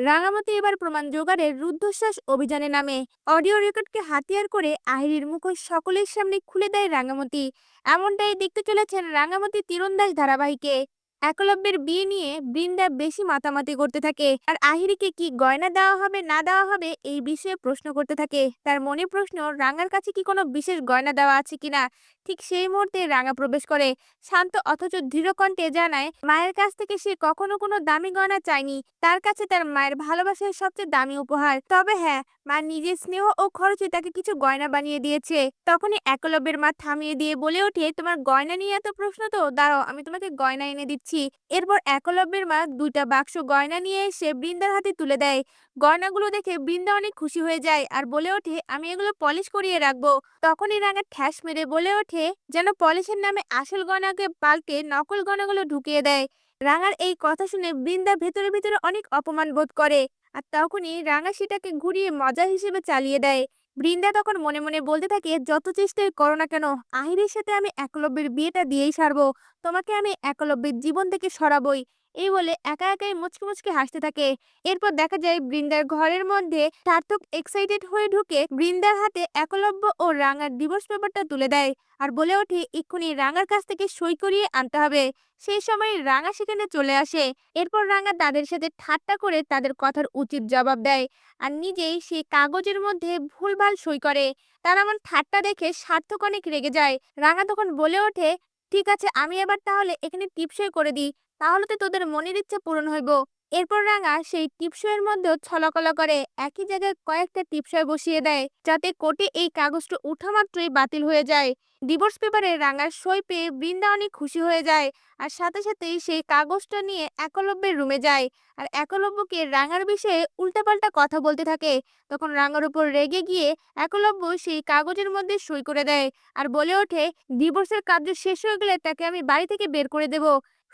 রাঙামাটি এবার প্রমাণ জোগাড়ের রুদ্ধশ্বাস অভিযানে নামে। অডিও রেকর্ডকে হাতিয়ার করে আহিরির মুখোশ সকলের সামনে খুলে দেয় রাঙামতি এমনটাই দেখতে চলেছেন রাঙামতি তীরন্দাজ ধারাবাহিকে। একলব্যের বিয়ে নিয়ে বৃন্দা বেশি মাতামাতি করতে থাকে। আর আহিরিকে কি গয়না দেওয়া হবে, না দেওয়া হবে, এই বিষয়ে প্রশ্ন করতে থাকে। তার মনে প্রশ্ন, রাঙার কাছে কি কোনো বিশেষ গয়না দেওয়া আছে কিনা? ঠিক সেই মুহূর্তে রাঙা প্রবেশ করে। শান্ত অথচ দৃঢ় কণ্ঠে জানায়, মায়ের কাছ থেকে সে কখনো কোনো দামি গয়না চায়নি। তার কাছে তার মায়ের ভালোবাসার সবচেয়ে দামি উপহার। তবে হ্যাঁ মা নিজের স্নেহ ও খরচে তাকে কিছু গয়না বানিয়ে দিয়েছে। তখনই একলব্যের মা থামিয়ে দিয়ে বলে ওঠে, তোমার গয়না নিয়ে এত প্রশ্ন তো? দাঁড়াও, আমি তোমাকে গয়না এনে দিচ্ছি। এরপর একলব্যের মা দুইটা বাক্স গয়না নিয়ে এসে বৃন্দার হাতে তুলে দেয়। গয়নাগুলো দেখে বৃন্দা অনেক খুশি হয়ে যায় আর বলে ওঠে, আমি এগুলো পলিশ করিয়ে রাখব। তখনই রাঙা ঠ্যাস মেরে বলে ওঠে, যেন পলিশের নামে আসল গয়নাকে পাল্টে নকল গয়নাগুলো ঢুকিয়ে দেয়। রাঙার এই কথা শুনে বৃন্দা ভেতরে ভেতরে অনেক অপমান বোধ করে। আর তখনই রাঙা সেটাকে ঘুরিয়ে মজা হিসেবে চালিয়ে দেয়। বৃন্দা তখন মনে মনে বলতে থাকে, যত চেষ্টাই করো না কেন, আহিরের সাথে আমি একলব্যের বিয়েটা দিয়েই সারবো। তোমাকে আমি একলব্যের জীবন থেকে সরাবই। এই বলে একা একাই মুচকি মুচকি হাসতে থাকে। এরপর দেখা যায় বৃন্দার ঘরের মধ্যে সার্থক এক্সাইটেড হয়ে ঢুকে বৃন্দার হাতে একলব্য ও রাঙার ডিভোর্স পেপারটা তুলে দেয় আর বলে ওঠে, এক্ষুনি রাঙার কাছ থেকে সই করিয়ে আনতে হবে। সেই সময় রাঙা সেখানে চলে আসে। এরপর রাঙা তাদের সাথে ঠাট্টা করে তাদের কথার উচিত জবাব দেয় আর নিজেই সেই কাগজের মধ্যে ভুলভাল সই করে। তার এমন ঠাট্টা দেখে সার্থক অনেক রেগে যায়। রাঙা তখন বলে ওঠে ঠিক আছে, আমি এবার তাহলে এখানে টিপসই করে দিই। তাহলে তো তোদের মনের ইচ্ছে পূরণ হইব। এরপর রাঙা সেই টিপসইয়ের মধ্যেও ছলকলা করে, একই জায়গায় কয়েকটা টিপসই বসিয়ে দেয়, যাতে কোর্টে এই কাগজটা উঠা মাত্রই বাতিল হয়ে যায়। ডিভোর্স পেপারে রাঙার সই পেয়ে বৃন্দা অনেক খুশি হয়ে যায়, আর সাথে সাথেই সেই কাগজটা নিয়ে একলব্যের রুমে যায়, আর একলব্যকে রাঙার বিষয়ে উল্টাপাল্টা কথা বলতে থাকে। তখন রাঙার উপর রেগে গিয়ে একলব্য সেই কাগজের মধ্যে সই করে দেয়, আর বলে ওঠে, ডিভোর্সের কার্য শেষ হয়ে গেলে তাকে আমি বাড়ি থেকে বের করে দেব।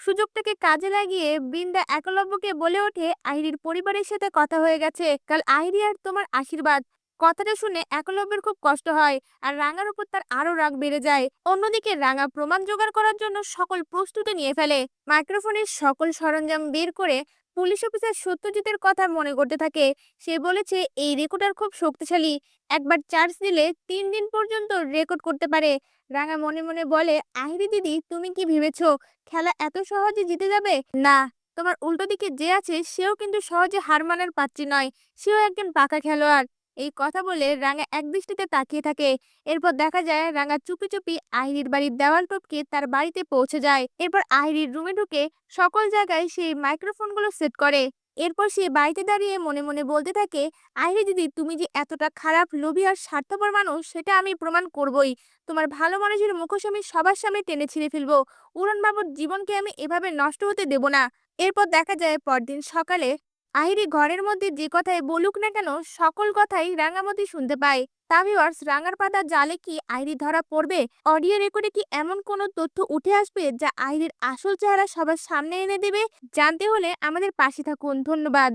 সুযোগটাকে কাজে লাগিয়ে বৃন্দা একলব্যকে বলে ওঠে আহিরির পরিবারের সাথে কথা হয়ে গেছে। কাল আহিরি আর তোমার আশীর্বাদ। কথাটা শুনে একলব্যের খুব কষ্ট হয় আর রাঙার উপর তার আরও রাগ বেড়ে যায়। অন্যদিকে রাঙা প্রমাণ জোগাড় করার জন্য সকল প্রস্তুতি নিয়ে ফেলে। মাইক্রোফোনের সকল সরঞ্জাম বের করে পুলিশ অফিসার সত্যজিতের কথা মনে করতে থাকে। সে বলেছে, এই রেকর্ডার খুব শক্তিশালী। একবার চার্জ দিলে তিন দিন পর্যন্ত রেকর্ড করতে পারে। রাঙা মনে মনে বলে আহিরি দিদি, তুমি কি ভেবেছো খেলা এত সহজে জিতে যাবে? না, তোমার উল্টো দিকে যে আছে, সেও কিন্তু সহজে হার মানার পাত্রী নয়। সেও একজন পাকা খেলোয়াড়। এই কথা বলে রাঙা একদৃষ্টিতে তাকিয়ে থাকে। এরপর দেখা যায় রাঙা চুপি চুপি আহিরির বাড়ির দেওয়াল টপকে তার বাড়িতে পৌঁছে যায়। এরপর আহিরির রুমে ঢুকে সকল জায়গায় সেই মাইক্রোফোনগুলো সেট করে। এরপর সে বাড়িতে দাঁড়িয়ে মনে মনে বলতে থাকে আহিরে দিদি, তুমি যে এতটা খারাপ, লোভী আর স্বার্থপর মানুষ, সেটা আমি প্রমাণ করবই। তোমার ভালো মানুষের মুখোশ আমি সবার সামনে টেনে ছিঁড়ে ফেলব। উড়ন বাবুর জীবনকে আমি এভাবে নষ্ট হতে দেব না। এরপর দেখা যায় পরদিন সকালে আহিরি ঘরের মধ্যে যে কথায় বলুক না কেন, সকল কথাই রাঙামতি শুনতে পায়। তা ভিওয়ার্স রাঙার পাতা জালে কি আইরি ধরা পড়বে? অডিও রেকর্ডে কি এমন কোন তথ্য উঠে আসবে যা আইরির আসল চেহারা সবার সামনে এনে দেবে? জানতে হলে আমাদের পাশে থাকুন। ধন্যবাদ।